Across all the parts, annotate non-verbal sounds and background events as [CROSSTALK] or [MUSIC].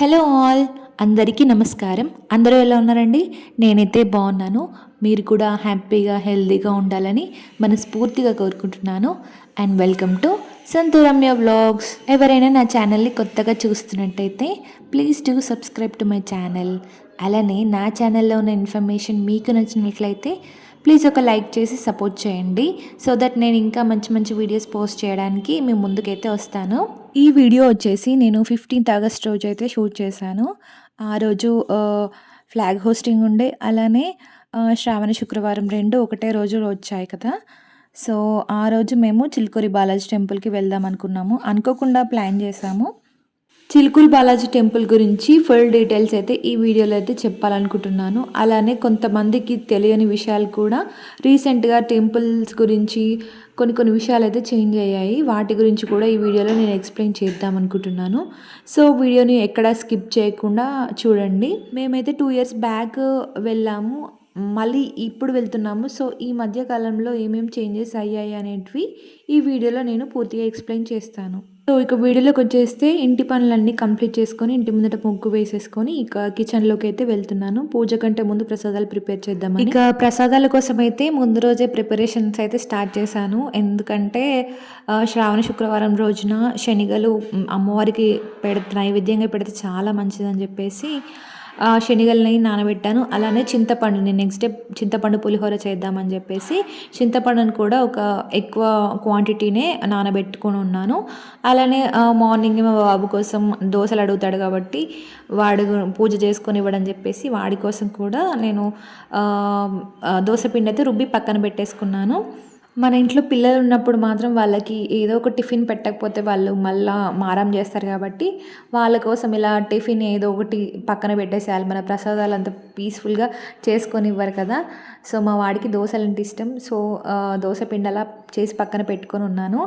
Hello all అందరికీ నమస్కారం. అందరూ ఎలా ఉన్నారండి? నేనైతే బాగున్నాను. మీరు కూడా హ్యాపీగా హెల్తీగా ఉండాలని మనస్ఫూర్తిగా కోరుకుంటున్నాను. And welcome to Santhuramya vlogs. ఎవరైనా నా ఛానల్ని కొత్తగా చూస్తున్నట్టయితే please do subscribe to my channel. అలానే నా ఛానల్లో ఉన్న ఇన్ఫర్మేషన్ మీకు నచ్చినట్లయితే ప్లీజ్ ఒక లైక్ చేసి సపోర్ట్ చేయండి. సో దట్ నేను ఇంకా మంచి మంచి వీడియోస్ పోస్ట్ చేయడానికి మీ ముందుకైతే వస్తాను. ఈ వీడియో వచ్చేసి నేను ఫిఫ్టీన్త్ ఆగస్ట్ రోజు అయితే షూట్ చేశాను. ఆ రోజు ఫ్లాగ్ హోస్టింగ్ ఉండే. అలానే శ్రావణ శుక్రవారం రెండు ఒకటే రోజు వచ్చాయి కదా. సో ఆ రోజు మేము చిల్కూరి బాలాజీ టెంపుల్కి వెళ్దాం అనుకున్నాము. అనుకోకుండా ప్లాన్ చేసాము చిలుకుల్ బాలాజీ టెంపుల్ గురించి ఫుల్ డీటెయిల్స్ అయితే ఈ వీడియోలో అయితే చెప్పాలనుకుంటున్నాను. అలానే కొంతమందికి తెలియని విషయాలు కూడా రీసెంట్గా టెంపుల్స్ గురించి కొన్ని కొన్ని విషయాలు అయితే చేంజ్ అయ్యాయి. వాటి గురించి కూడా ఈ వీడియోలో నేను ఎక్స్ప్లెయిన్ చేద్దాం అనుకుంటున్నాను. సో వీడియోని ఎక్కడా స్కిప్ చేయకుండా చూడండి. మేమైతే టూ ఇయర్స్ బ్యాక్ వెళ్ళాము. మళ్ళీ ఇప్పుడు వెళ్తున్నాము. సో ఈ మధ్య కాలంలో ఏమేమి చేంజెస్ అయ్యాయి అనేటివి ఈ వీడియోలో నేను పూర్తిగా ఎక్స్ప్లెయిన్ చేస్తాను. సో ఇక వీడియోలోకి వచ్చేస్తే ఇంటి పనులన్నీ కంప్లీట్ చేసుకొని ఇంటి ముందట ముగ్గు వేసేసుకొని ఇక కిచెన్లోకి అయితే వెళ్తున్నాను. పూజ కంటే ముందు ప్రసాదాలు ప్రిపేర్ చేద్దాం ఇక ప్రసాదాల కోసం అయితే ముందు రోజే ప్రిపరేషన్స్ అయితే స్టార్ట్ చేశాను. ఎందుకంటే శ్రావణ శుక్రవారం రోజున శనిగలు అమ్మవారికి పెడ నైవేద్యంగా పెడితే చాలా మంచిదని చెప్పేసి శనగల్ని నానబెట్టాను. అలానే చింతపండుని నెక్స్ట్ డే చింతపండు పులిహోర చేద్దామని చెప్పేసి చింతపండుని కూడా ఒక ఎక్కువ క్వాంటిటీనే నానబెట్టుకొని ఉన్నాను. అలానే మార్నింగ్ మా బాబు కోసం దోశలు అడుగుతాడు కాబట్టి వాడు పూజ చేసుకొని ఇవ్వడం చెప్పేసి వాడి కోసం కూడా నేను దోశ పిండి అయితే రుబ్బి పక్కన పెట్టేసుకున్నాను. మన ఇంట్లో పిల్లలు ఉన్నప్పుడు మాత్రం వాళ్ళకి ఏదో ఒక టిఫిన్ పెట్టకపోతే వాళ్ళు మళ్ళా మారం చేస్తారు కాబట్టి వాళ్ళ కోసం ఇలా టిఫిన్ ఏదో ఒకటి పక్కన పెట్టేసేయాలి. మన ప్రసాదాలు అంత పీస్ఫుల్గా చేసుకొని ఇవ్వరు కదా. సో మా వాడికి దోశలు అంటే ఇష్టం. సో దోశ పిండలా చేసి పక్కన పెట్టుకొని ఉన్నాను.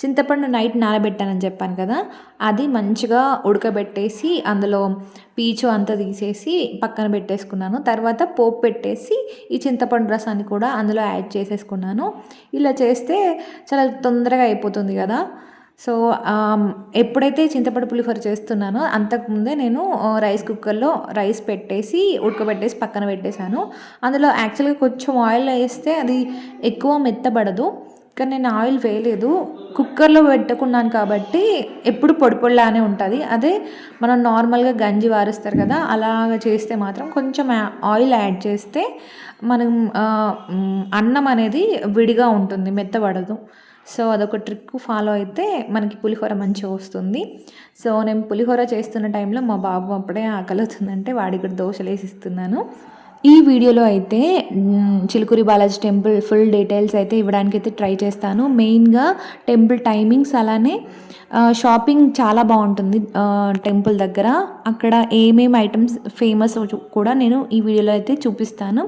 చింతపండు నైట్ నానబెట్టానని చెప్పాను కదా. అది మంచిగా ఉడకబెట్టేసి అందులో పీచు అంతా తీసేసి పక్కన పెట్టేసుకున్నాను. తర్వాత పోపు పెట్టేసి ఈ చింతపండు రసాన్ని కూడా అందులో యాడ్ చేసేసుకున్నాను. ఇలా చేస్తే చాలా తొందరగా అయిపోతుంది కదా. సో ఎప్పుడైతే చింతపండు పులిహోర చేస్తున్నానో అంతకుముందే నేను రైస్ కుక్కర్లో రైస్ పెట్టేసి ఉడకబెట్టేసి పక్కన పెట్టేశాను. అందులో యాక్చువల్గా కొంచెం ఆయిల్ వేస్తే అది ఎక్కువ మెత్తబడదు. కానీ నేను ఆయిల్ వేయలేదు కుక్కర్లో పెట్టుకున్నాను కాబట్టి ఎప్పుడు పొడి పొడిలానే ఉంటుంది. అదే మనం నార్మల్గా గంజి వారుస్తారు కదా అలాగ చేస్తే మాత్రం కొంచెం ఆయిల్ యాడ్ చేస్తే మనం అన్నం అనేది విడిగా ఉంటుంది మెత్తబడదు. సో అదొక ట్రిక్ ఫాలో అయితే మనకి పులిహోర మంచిగా వస్తుంది. సో నేను పులిహోర చేస్తున్న టైంలో మా బాబు అప్పుడే ఆకలి అవుతుందంటే వాడికి కూడా దోశలు వేసిస్తున్నాను ఈ వీడియోలో అయితే Chilukuri Balaji temple full details అయితే ఇవ్వడానికి అయితే ట్రై చేస్తాను. మెయిన్గా టెంపుల్ టైమింగ్స్ అలానే షాపింగ్ చాలా బాగుంటుంది టెంపుల్ దగ్గర. అక్కడ ఏమేమి ఐటమ్స్ ఫేమస్ కూడా నేను ఈ వీడియోలో అయితే చూపిస్తాను.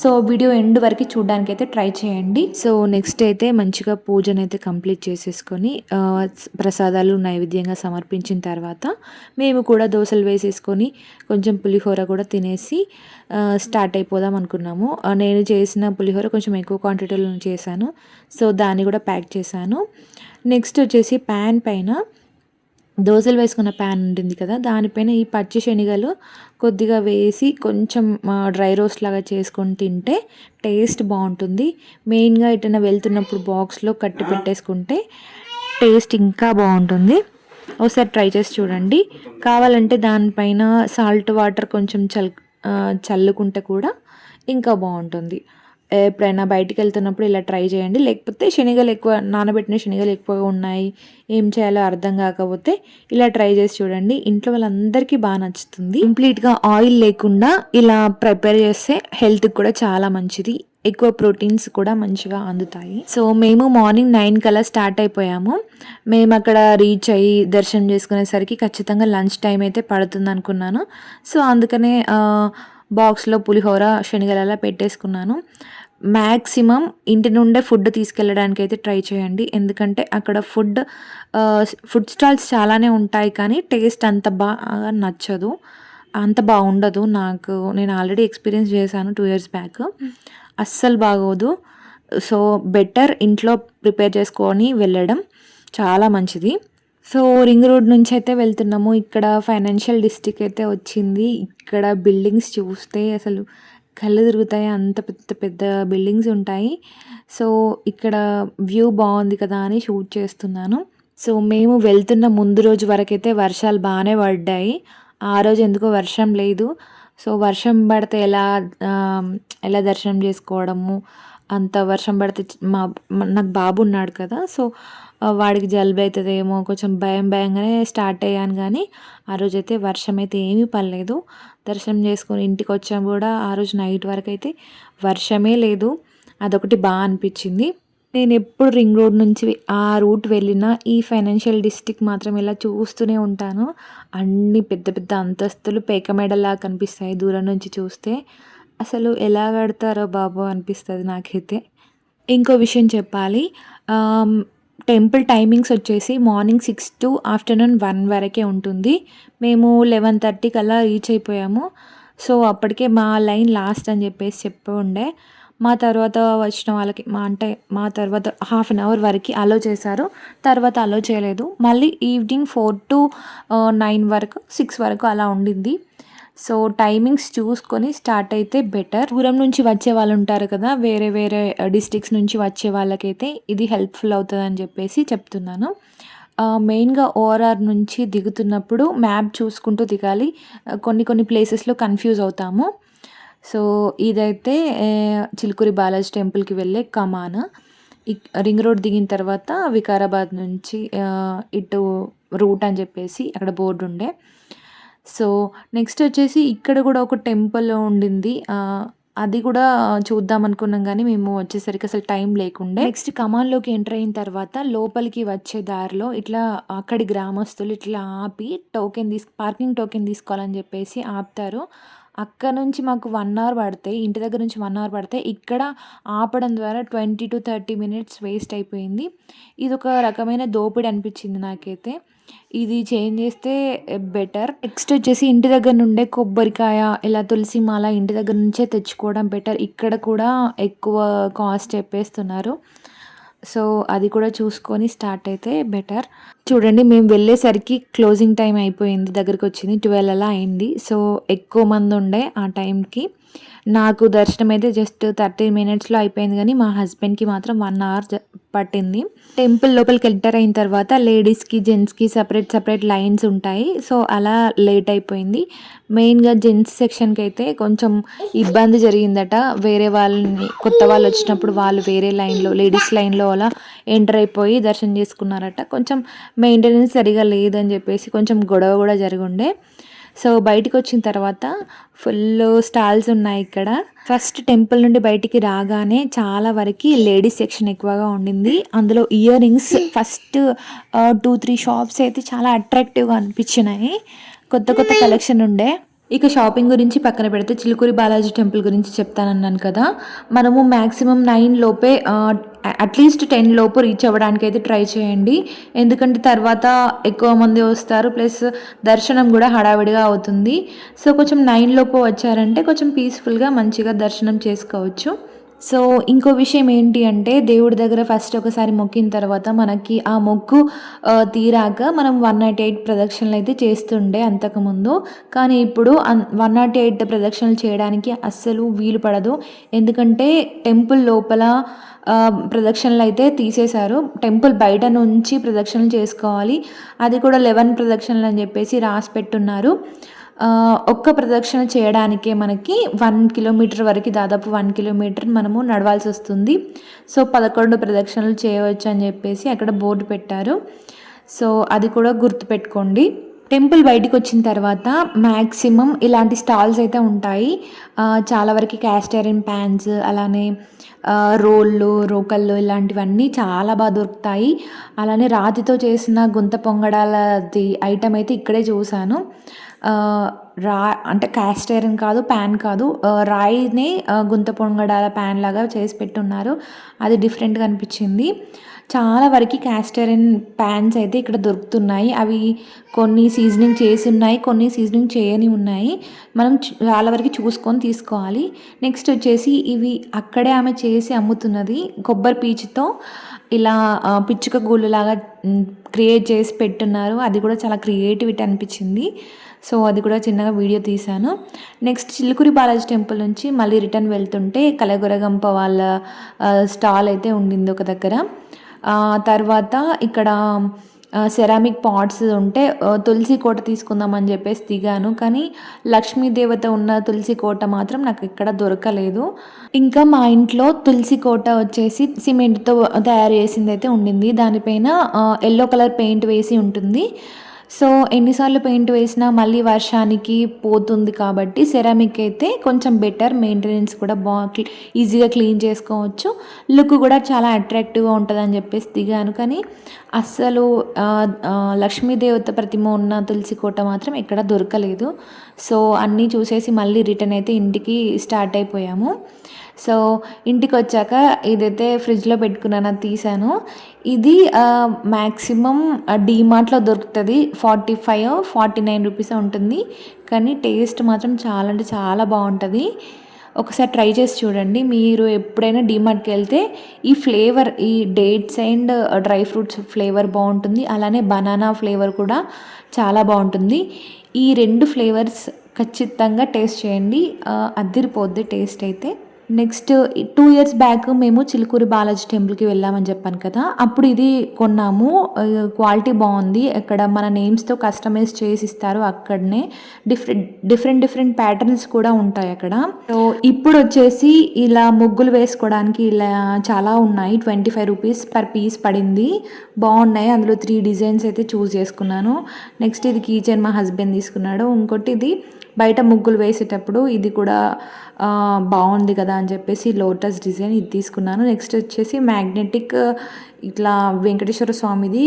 సో వీడియో ఎండ్ వరకు చూడడానికి అయితే ట్రై చేయండి. సో నెక్స్ట్ అయితే మంచిగా పూజను అయితే కంప్లీట్ చేసేసుకొని ప్రసాదాలు నైవేద్యంగా సమర్పించిన తర్వాత మేము కూడా దోశలు వేసేసుకొని కొంచెం పులిహోర కూడా తినేసి స్టార్ట్ అయిపోదాం అనుకున్నాము. నేను చేసిన పులిహోర కొంచెం ఎక్కువ క్వాంటిటీలో చేశాను. సో దాన్ని కూడా ప్యాక్ చేశాను. నెక్స్ట్ వచ్చేసి ప్యాన్ పైన దోశలు వేసుకున్న ప్యాన్ ఉంటుంది కదా దానిపైన ఈ పచ్చి శనగలు కొద్దిగా వేసి కొంచెం డ్రై రోస్ట్ లాగా చేసుకొని తింటే టేస్ట్ బాగుంటుంది. మెయిన్గా ఎటైనా వెళ్తున్నప్పుడు బాక్స్లో కట్టి పెట్టేసుకుంటే టేస్ట్ ఇంకా బాగుంటుంది. ఒకసారి ట్రై చేసి చూడండి. కావాలంటే దానిపైన సాల్ట్ వాటర్ కొంచెం చల్ చల్లుకుంటే కూడా ఇంకా బాగుంటుంది. ఎప్పుడైనా బయటికి వెళ్తున్నప్పుడు ఇలా ట్రై చేయండి. లేకపోతే శనగలు ఎక్కువ నానబెట్టిన శనగలు ఎక్కువగా ఉన్నాయి ఏం చేయాలో అర్థం కాకపోతే ఇలా ట్రై చేసి చూడండి. ఇంట్లో వాళ్ళందరికీ బాగా నచ్చుతుంది. కంప్లీట్గా ఆయిల్ లేకుండా ఇలా ప్రిపేర్ చేస్తే హెల్త్కి కూడా చాలా మంచిది. ఎక్కువ ప్రోటీన్స్ కూడా మంచిగా అందుతాయి. సో మేము మార్నింగ్ నైన్ కల్లా స్టార్ట్ అయిపోయాము. మేము అక్కడ రీచ్ అయ్యి దర్శనం చేసుకునేసరికి ఖచ్చితంగా లంచ్ టైం అయితే పడుతుంది అనుకున్నాను. సో అందుకనే బాక్స్లో పులిహోర శనగలు అలా పెట్టేసుకున్నాను. మ్యాక్సిమం ఇంటి నుండే ఫుడ్ తీసుకెళ్ళడానికి అయితే ట్రై చేయండి. ఎందుకంటే అక్కడ ఫుడ్ ఫుడ్ స్టాల్స్ చాలానే ఉంటాయి కానీ టేస్ట్ అంత బాగా నచ్చదు. అంత బాగుండదు. నాకు నేను ఆల్రెడీ ఎక్స్పీరియన్స్ చేశాను టూ ఇయర్స్ బ్యాక్ అస్సలు బాగోదు. సో బెటర్ ఇంట్లో ప్రిపేర్ చేసుకొని వెళ్ళడం చాలా మంచిది. సో రింగ్ రోడ్ నుంచి అయితే వెళ్తున్నాము. ఇక్కడ ఫైనాన్షియల్ డిస్ట్రిక్ట్ అయితే వచ్చింది. ఇక్కడ బిల్డింగ్స్ చూస్తే అసలు కళ్ళు తిరుగుతాయి. అంత పెద్ద పెద్ద బిల్డింగ్స్ ఉంటాయి. సో ఇక్కడ వ్యూ బాగుంది కదా అని షూట్ చేస్తున్నాను. సో మేము వెళ్తున్న ముందు రోజు వరకైతే వర్షాలు బాగానే పడ్డాయి. ఆ రోజు ఎందుకో వర్షం లేదు. సో వర్షం పడితే ఎలా ఎలా దర్శనం చేసుకోవడము అంత వర్షం పడితే మా నాకు బాబు ఉన్నాడు కదా సో వాడికి జలుబు అవుతుందేమో కొంచెం భయం భయంగానే స్టార్ట్ అయ్యాను కానీ ఆ రోజైతే వర్షం అయితే ఏమీ పడలేదు. దర్శనం చేసుకొని ఇంటికి వచ్చాము కూడా ఆ రోజు నైట్ వరకు అయితే వర్షమే లేదు. అదొకటి బాగా అనిపించింది. నేను ఎప్పుడు రింగ్ రోడ్ నుంచి ఆ రూట్ వెళ్ళినా ఈ ఫైనాన్షియల్ డిస్ట్రిక్ట్ మాత్రం ఇలా చూస్తూనే ఉంటాను. అన్ని పెద్ద పెద్ద అంతస్తులు పేకమేడలా కనిపిస్తాయి దూరం నుంచి చూస్తే. అసలు ఎలా కడతారో బాబు అనిపిస్తుంది నాకైతే. ఇంకో విషయం చెప్పాలి. టెంపుల్ టైమింగ్స్ వచ్చేసి morning six to afternoon one వరకే ఉంటుంది. మేము లెవెన్ థర్టీకి అలా రీచ్ అయిపోయాము. సో అప్పటికే మా లైన్ లాస్ట్ అని చెప్పేసి చెప్పి ఉండే. మా తర్వాత వచ్చిన వాళ్ళకి మా అంటే మా తర్వాత హాఫ్ అన్ అవర్ వరకు అలో చేశారు. తర్వాత అలో చేయలేదు. మళ్ళీ ఈవినింగ్ ఫోర్ టు నైన్ వరకు సిక్స్ వరకు అలా ఉండింది. సో టైమింగ్స్ చూసుకొని స్టార్ట్ అయితే బెటర్ దూరం నుంచి వచ్చే వాళ్ళు ఉంటారు కదా వేరే వేరే uh, డిస్ట్రిక్ట్స్ నుంచి వచ్చే వాళ్ళకైతే ఇది హెల్ప్ఫుల్ అవుతుంది అని చెప్పేసి చెప్తున్నాను. Uh, మెయిన్గా ఓఆర్ఆర్ నుంచి దిగుతున్నప్పుడు మ్యాప్ చూసుకుంటూ దిగాలి. Uh, కొన్ని కొన్ని ప్లేసెస్లో కన్ఫ్యూజ్ అవుతాము. సో ఇదైతే చిలుకూరి బాలాజీ టెంపుల్కి వెళ్ళే కమాన్. ఇక్- రింగ్ రోడ్ దిగిన తర్వాత వికారాబాద్ నుంచి ఇటు రూట్ అని చెప్పేసి అక్కడ బోర్డు ఉండే. సో నెక్స్ట్ వచ్చేసి ఇక్కడ కూడా ఒక టెంపుల్ ఉండింది. అది కూడా చూద్దాం అనుకున్నాం కానీ మేము వచ్చేసరికి అసలు టైం లేకుండే. నెక్స్ట్ కమాన్లోకి ఎంటర్ అయిన తర్వాత లోపలికి వచ్చే దారిలో ఇట్లా అక్కడి గ్రామస్తులు ఇట్లా ఆపి టోకెన్ తీసు పార్కింగ్ టోకెన్ తీసుకోవాలని చెప్పేసి ఆపుతారు. అక్కడ నుంచి మాకు వన్ అవర్ పడతాయి ఇంటి దగ్గర నుంచి వన్ అవర్ పడతాయి ఇక్కడ ఆపడం ద్వారా twenty to thirty minutes waste అయిపోయింది. ఇది ఒక రకమైన దోపిడీ అనిపించింది నాకైతే. ఇది చేంజ్ చేస్తే eh, బెటర్ నెక్స్ట్ వచ్చేసి ఇంటి దగ్గర నుండే కొబ్బరికాయ ఇలా తులసి మాల ఇంటి దగ్గర నుంచే తెచ్చుకోవడం బెటర్ ఇక్కడ కూడా ఎక్కువ కాస్ట్ చెప్పేస్తున్నారు. సో అది కూడా చూసుకొని స్టార్ట్ అయితే బెటర్. చూడండి మేము వెళ్ళేసరికి క్లోజింగ్ టైం అయిపోయింది దగ్గరికి వచ్చింది ట్వెల్వ్ అలా అయింది. సో ఎక్కువ మంది ఉండే ఆ టైంకి. నాకు దర్శనం అయితే జస్ట్ థర్టీ మినిట్స్లో అయిపోయింది కానీ మా హస్బెండ్కి మాత్రం వన్ అవర్ పట్టింది. టెంపుల్ లోపలికి ఎంటర్ అయిన తర్వాత లేడీస్కి జెంట్స్కి సపరేట్ సపరేట్ లైన్స్ ఉంటాయి. సో అలా లేట్ అయిపోయింది. మెయిన్గా జెంట్స్ సెక్షన్కి అయితే కొంచెం ఇబ్బంది జరిగిందట. వేరే వాళ్ళని కొత్త వాళ్ళు వచ్చినప్పుడు వాళ్ళు వేరే లైన్లో లేడీస్ లైన్లో అలా ఎంటర్ అయిపోయి దర్శనం చేసుకున్నారట. కొంచెం మెయింటెనెన్స్ సరిగా లేదని చెప్పేసి కొంచెం గొడవ కూడా జరిగుండే. సో బయటికి వచ్చిన తర్వాత ఫుల్ స్టాల్స్ ఉన్నాయి ఇక్కడ. ఫస్ట్ టెంపుల్ నుండి బయటికి రాగానే చాలా వరకు లేడీస్ సెక్షన్ ఎక్కువగా ఉండింది. అందులో earrings first two three shops అయితే చాలా అట్రాక్టివ్గా అనిపించినాయి. కొత్త కొత్త కలెక్షన్ ఉండే. ఇక షాపింగ్ గురించి పక్కన పెడితే చిలుకూరి బాలాజీ టెంపుల్ గురించి చెప్తానన్నాను కదా. మనము మ్యాక్సిమం నైన్ లోపే అట్లీస్ట్ టెన్ లోపు రీచ్ అవ్వడానికి అయితే ట్రై చేయండి. ఎందుకంటే తర్వాత ఎక్కువ మంది వస్తారు ప్లస్ దర్శనం కూడా హడావిడిగా అవుతుంది. సో కొంచెం నైన్ లోపు వచ్చారంటే కొంచెం పీస్ఫుల్గా మంచిగా దర్శనం చేసుకోవచ్చు. సో ఇంకో విషయం ఏంటి అంటే దేవుడి దగ్గర ఫస్ట్ ఒకసారి మొక్కిన తర్వాత మనకి ఆ మొక్కు తీరాక మనం వన్ నాట్ ఎయిట్ ప్రదక్షిణలు అయితే చేస్తుండే అంతకుముందు. కానీ ఇప్పుడు వన్ నాట్ ఎయిట్ ప్రదక్షిణలు చేయడానికి అస్సలు వీలు పడదు. ఎందుకంటే టెంపుల్ లోపల ప్రదక్షిణలు అయితే తీసేశారు. టెంపుల్ బయట నుంచి ప్రదక్షిణలు చేసుకోవాలి. అది కూడా లెవెన్ ప్రదక్షిణలు అని చెప్పేసి రాసి పెట్టున్నారు. ఒక్క ప్రదక్షిణ చేయడానికే మనకి వన్ కిలోమీటర్ వరకు దాదాపు వన్ కిలోమీటర్ మనము నడవాల్సి వస్తుంది. సో పదకొండు ప్రదక్షిణలు చేయవచ్చు అని చెప్పేసి అక్కడ బోర్డు పెట్టారు. సో అది కూడా గుర్తుపెట్టుకోండి. టెంపుల్ బయటకు వచ్చిన తర్వాత మ్యాక్సిమం ఇలాంటి స్టాల్స్ అయితే ఉంటాయి. చాలా వరకు క్యాస్ట్ ఐరన్ ప్యాన్స్ అలానే రోళ్ళు రోకళ్ళు ఇలాంటివన్నీ చాలా బాగా దొరుకుతాయి. అలానే రాతితో చేసిన గుంత పొంగడాలది ఐటమ్ అయితే ఇక్కడే చూశాను. రా అంటే క్యాస్ట్ ఐరన్ కాదు ప్యాన్ కాదు. రాయిని గుంత పొంగడాల ప్యాన్ లాగా చేసి పెట్టున్నారు. అది డిఫరెంట్గా అనిపించింది. చాలా వరకు క్యాస్టరన్ ప్యాన్స్ అయితే ఇక్కడ దొరుకుతున్నాయి. అవి కొన్ని సీజనింగ్ చేసి ఉన్నాయి కొన్ని సీజనింగ్ చేయని ఉన్నాయి. మనం చాలా వరకు చూసుకొని తీసుకోవాలి. నెక్స్ట్ వచ్చేసి ఇవి అక్కడే ఆమె చేసి అమ్ముతున్నది. కొబ్బరి పీచుతో ఇలా పిచ్చుక గూళ్ళలాగా క్రియేట్ చేసి పెట్టున్నారు. అది కూడా చాలా క్రియేటివిటీ అనిపించింది. సో అది కూడా చిన్నగా వీడియో తీశాను. నెక్స్ట్ చిలుకూరి బాలాజీ టెంపుల్ నుంచి మళ్ళీ రిటర్న్ వెళ్తుంటే కలగొరగంప వాళ్ళ స్టాల్ అయితే ఉండింది ఒక దగ్గర. తర్వాత ఇక్కడ సెరామిక్ పాట్స్ ఉంటే తులసి కోట తీసుకుందామని చెప్పేసి దిగాను. కానీ లక్ష్మీ దేవత ఉన్న తులసి కోట మాత్రం నాకు ఇక్కడ దొరకలేదు. ఇంకా మా ఇంట్లో తులసి కోట వచ్చేసి సిమెంట్తో తయారు చేసింది అయితే ఉండింది. దానిపైన ఎల్లో కలర్ పెయింట్ వేసి ఉంటుంది. సో ఎన్నిసార్లు పెయింట్ వేసినా మళ్ళీ వర్షానికి పోతుంది కాబట్టి సెరామిక్ అయితే కొంచెం బెటర్ మెయింటెనెన్స్ కూడా బా ఈజీగా క్లీన్ చేసుకోవచ్చు. లుక్ కూడా చాలా అట్రాక్టివ్గా ఉంటుందని చెప్పేసి దిగాను. కానీ అస్సలు లక్ష్మీదేవత ప్రతిమ ఉన్న తులసి కోట మాత్రం ఎక్కడ దొరకలేదు. సో అన్నీ చూసేసి మళ్ళీ రిటర్న్ అయితే ఇంటికి స్టార్ట్ అయిపోయాము. సో ఇంటికి వచ్చాక ఇదైతే ఫ్రిడ్జ్లో పెట్టుకున్నాను అది తీసాను. ఇది మ్యాక్సిమం డీమార్ట్లో దొరుకుతుంది. Forty five forty nine rupees ఉంటుంది. కానీ టేస్ట్ మాత్రం చాలా అంటే చాలా బాగుంటుంది. ఒకసారి ట్రై చేసి చూడండి. మీరు ఎప్పుడైనా డీమార్ట్కి వెళ్తే ఈ ఫ్లేవర్ ఈ dates and dry fruits flavour బాగుంటుంది. అలానే బనానా ఫ్లేవర్ కూడా చాలా బాగుంటుంది. ఈ రెండు ఫ్లేవర్స్ ఖచ్చితంగా టేస్ట్ చేయండి. ఆ, అదిరిపోద్ది టేస్ట్ అయితే. నెక్స్ట్ టూ ఇయర్స్ బ్యాక్ మేము చిలుకూరి బాలాజీ టెంపుల్కి వెళ్ళామని చెప్పాను కదా అప్పుడు ఇది కొన్నాము. క్వాలిటీ బాగుంది. అక్కడ మన నేమ్స్తో కస్టమైజ్ చేసి ఇస్తారు అక్కడనే. డిఫరెంట్ డిఫరెంట్ డిఫరెంట్ ప్యాటర్న్స్ కూడా ఉంటాయి అక్కడ. సో ఇప్పుడు వచ్చేసి ఇలా ముగ్గులు వేసుకోవడానికి ఇలా చాలా ఉన్నాయి. Twenty five rupees per piece పడింది. బాగున్నాయి. అందులో త్రీ డిజైన్స్ అయితే చూస్ చేసుకున్నాను. నెక్స్ట్ ఇది కీచెన్ మా హస్బెండ్ తీసుకున్నాడు. ఇంకోటి ఇది బయట ముగ్గులు వేసేటప్పుడు ఇది కూడా బాగుంది కదా అని చెప్పేసి లోటస్ డిజైన్ ఇది తీసుకున్నాను. నెక్స్ట్ వచ్చేసి మ్యాగ్నెటిక్ ఇట్లా వెంకటేశ్వర స్వామిది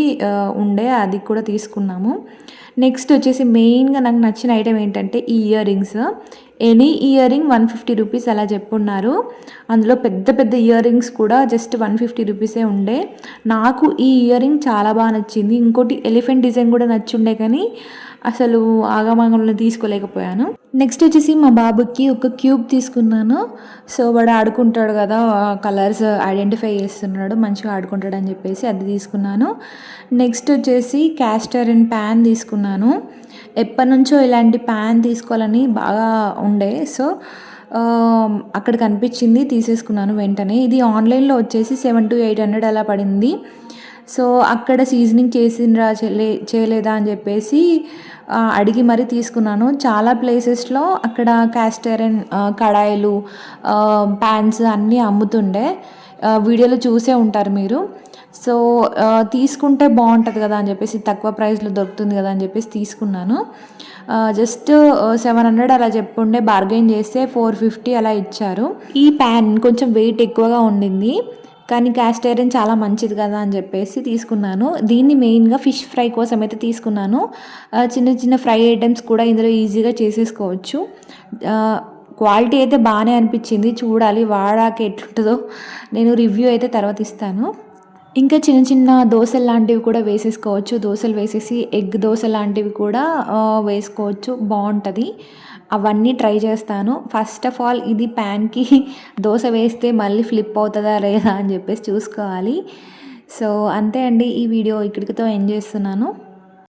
ఉండే అది కూడా తీసుకున్నాము. నెక్స్ట్ వచ్చేసి మెయిన్గా నాకు నచ్చిన ఐటెం ఏంటంటే ఈ earrings any earring one fifty rupees అలా చెప్పున్నారు. అందులో పెద్ద పెద్ద ఇయర్ రింగ్స్ కూడా జస్ట్ వన్ ఫిఫ్టీ రూపీసే ఉండే. నాకు ఈ ఇయర్ రింగ్ చాలా బాగా నచ్చింది. ఇంకోటి ఎలిఫెంట్ డిజైన్ కూడా నచ్చుండే కానీ అసలు ఆగమాగంలో తీసుకోలేకపోయాను. నెక్స్ట్ వచ్చేసి మా బాబుకి ఒక క్యూబ్ తీసుకున్నాను. సో వాడు ఆడుకుంటాడు కదా కలర్స్ ఐడెంటిఫై చేస్తున్నాడు మంచిగా ఆడుకుంటాడు అని చెప్పేసి అది తీసుకున్నాను. నెక్స్ట్ వచ్చేసి క్యాస్టర్ అండ్ ప్యాన్ తీసుకున్నాను. ఎప్పటి నుంచో ఇలాంటి ప్యాన్ తీసుకోవాలని బాగా ఉండే. సో అక్కడ కనిపించింది తీసేసుకున్నాను వెంటనే. ఇది ఆన్లైన్లో వచ్చేసి సెవెన్ టు ఎయిట్ హండ్రెడ్ అలా పడింది. సో అక్కడ సీజనింగ్ చేసిండ్రా చేయలే చేయలేదా అని చెప్పేసి అడిగి మరీ తీసుకున్నాను. చాలా ప్లేసెస్లో అక్కడ క్యాస్టర్ కడాయిలు ప్యాన్స్ అన్నీ అమ్ముతుండే. వీడియోలో చూసే ఉంటారు మీరు. సో తీసుకుంటే బాగుంటుంది కదా అని చెప్పేసి తక్కువ ప్రైస్లో దొరుకుతుంది కదా అని చెప్పేసి తీసుకున్నాను. జస్ట్ సెవెన్ హండ్రెడ్ అలా చెప్పుండే బార్గెన్ చేస్తే ఫోర్ ఫిఫ్టీ అలా ఇచ్చారు. ఈ ప్యాన్ కొంచెం వెయిట్ ఎక్కువగా ఉండింది. కానీ క్యాస్ట్ ఐరన్ చాలా మంచిది కదా అని చెప్పేసి తీసుకున్నాను. దీన్ని మెయిన్గా ఫిష్ ఫ్రై కోసం అయితే తీసుకున్నాను. చిన్న చిన్న ఫ్రై ఐటమ్స్ కూడా ఇందులో ఈజీగా చేసేసుకోవచ్చు. క్వాలిటీ అయితే బాగానే అనిపించింది. చూడాలి వాడాక ఎట్లుంటుందో. నేను రివ్యూ అయితే తర్వాత ఇస్తాను. ఇంకా చిన్న చిన్న దోశలు లాంటివి కూడా వేసేసుకోవచ్చు. దోశలు వేసేసి ఎగ్ దోశ లాంటివి కూడా వేసుకోవచ్చు. బాగుంటుంది. అవన్నీ ట్రై చేస్తాను. ఫస్ట్ ఆఫ్ ఆల్ ఇది ప్యాన్కి [LAUGHS] దోశ వేస్తే మళ్ళీ ఫ్లిప్ అవుతుందా లేదా అని చెప్పేసి చూసుకోవాలి. సో అంతే అండి ఈ వీడియో ఇక్కడితో ఎండ్ చేస్తున్నాను.